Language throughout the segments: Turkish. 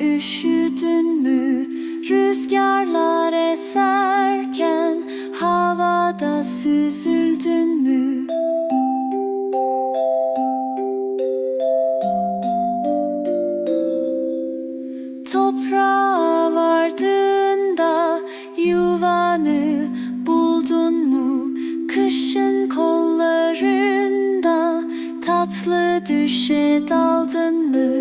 üşüdün mü? Rüzgarlar eserken havada süzüldün mü? Toprağa vardığında yuvanı buldun mu? Kışın kollarında tatlı düşe daldın mı?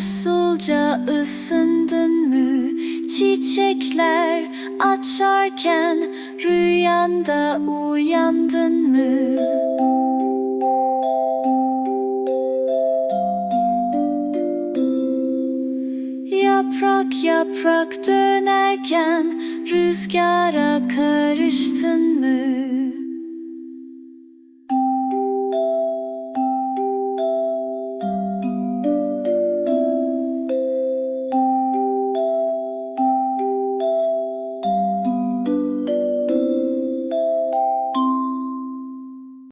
Usulca ısındın mı? Çiçekler açarken rüyanda uyandın mı? Yaprak yaprak dönerken rüzgara?